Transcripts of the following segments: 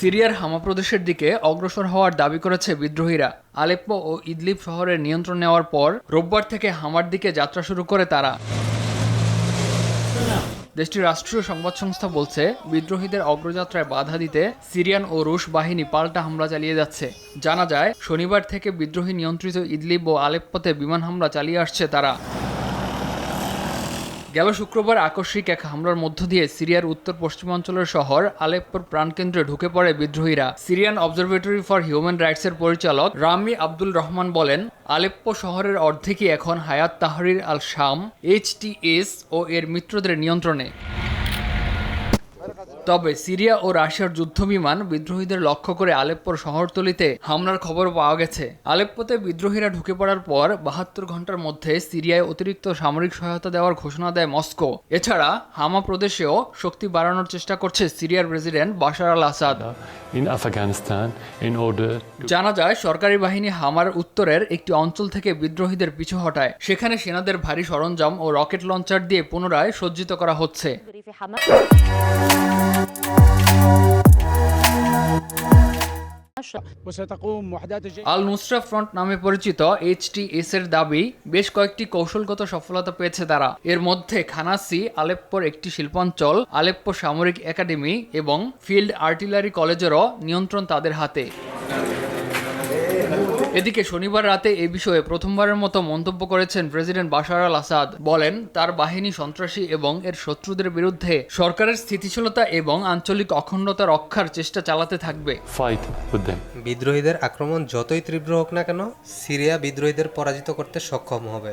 সিরিয়ার হামা প্রদেশের দিকে অগ্রসর হওয়ার দাবি করেছে বিদ্রোহীরা। আলেপ্পো ও ইদলিব শহরের নিয়ন্ত্রণ নেওয়ার পর রোববার থেকে হামার দিকে যাত্রা শুরু করে তারা। দেশটির রাষ্ট্রীয় সংবাদ সংস্থা বলছে, বিদ্রোহীদের অগ্রযাত্রায় বাধা দিতে সিরিয়ান ও রুশ বাহিনী পাল্টা হামলা চালিয়ে যাচ্ছে। জানা যায়, শনিবার থেকে বিদ্রোহী নিয়ন্ত্রিত ইদলিব ও আলেপ্পোতে বিমান হামলা চালিয়ে আসছে তারা। গেল শুক্রবার আকস্মিক এক হামলার মধ্য দিয়ে সিরিয়ার উত্তর পশ্চিমাঞ্চলের শহর আলেপ্পোর প্রাণকেন্দ্রে ঢুকে পড়ে বিদ্রোহীরা। সিরিয়ান অবজারভেটরি ফর হিউম্যান রাইটসের পরিচালক রামি আব্দুল রহমান বলেন, আলেপ্পো শহরের অর্ধেকই এখন হায়াত তাহরির আল শাম এইচটিএস ও এর মিত্রদের নিয়ন্ত্রণে। তবে সিরিয়া ও রাশিয়ার যুদ্ধবিমান বিদ্রোহীদের লক্ষ্য করে আলেপ্পোর শহরতলিতে হামলার খবর পাওয়া গেছে। আলেপ্পোতে বিদ্রোহীরা ঢুকে পড়ার পর বাহাত্তর ঘণ্টার মধ্যে সিরিয়ায় অতিরিক্ত সামরিক সহায়তা দেওয়ার ঘোষণা দেয় মস্কো। এছাড়া হামা প্রদেশেও শক্তি বাড়ানোর চেষ্টা করছে সিরিয়ার প্রেসিডেন্ট বাশার আল আসাদ। জানা যায় সরকারি বাহিনী হামার উত্তরের একটি অঞ্চল থেকে বিদ্রোহীদের পিছু হটায়। সেখানে সেনাদের ভারী সরঞ্জাম ও রকেট লঞ্চার দিয়ে পুনরায় সজ্জিত করা হচ্ছে। আল নুসরা ফ্রন্ট নামে পরিচিত এইচটিএস এর দাবি, বেশ কয়েকটি কৌশলগত সফলতা পেয়েছে তারা। এর মধ্যে খানাসি, আলেপ্পোর একটি শিল্পাঞ্চল, আলেপ্পো সামরিক একাডেমি এবং ফিল্ড আর্টিলারি কলেজেরও নিয়ন্ত্রণ তাদের হাতে। এদিকে শনিবার রাতে এ বিষয়ে প্রথমবারের মতো মন্তব্য করেছেন প্রেসিডেন্ট বাশার আল আসাদ। বলেন তার বাহিনী সন্ত্রাসী এবং এর শত্রুদের বিরুদ্ধে সরকারের স্থিতিশীলতা এবং আঞ্চলিক অখণ্ডতা রক্ষার চেষ্টা চালাতে থাকবে. বিদ্রোহীদের আক্রমণ যতই তীব্র হোক না কেন সিরিয়া বিদ্রোহীদের পরাজিত করতে সক্ষম হবে।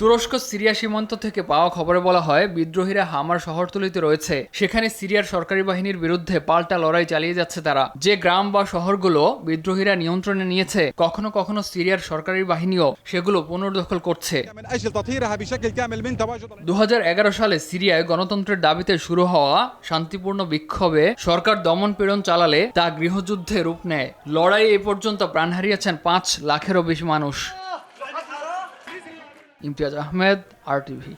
তুরস্ক সিরিয়া সীমান্ত থেকে পাওয়া খবরে বলা হয় বিদ্রোহীরা হামার শহরতলিতে রয়েছে। সেখানে সিরিয়ার সরকারি বাহিনীর বিরুদ্ধে পাল্টা লড়াই চালিয়ে যাচ্ছে তারা। যে গ্রাম বা শহরগুলো বিদ্রোহীরা নিয়ন্ত্রণে নিয়েছে দিয়েছে কখনো কখনো সিরিয়ার সরকারি বাহিনীও সেগুলো পুনর্দখল করছে। দু সালে সিরিয়ায় গণতন্ত্রের দাবিতে শুরু হওয়া শান্তিপূর্ণ বিক্ষোভে সরকার দমন পীড়ন চালালে তা গৃহযুদ্ধে রূপ নেয়। লড়াই এ পর্যন্ত প্রাণ হারিয়েছেন পাঁচ লাখেরও বেশি মানুষ। Imtiaz Ahmed, R TV.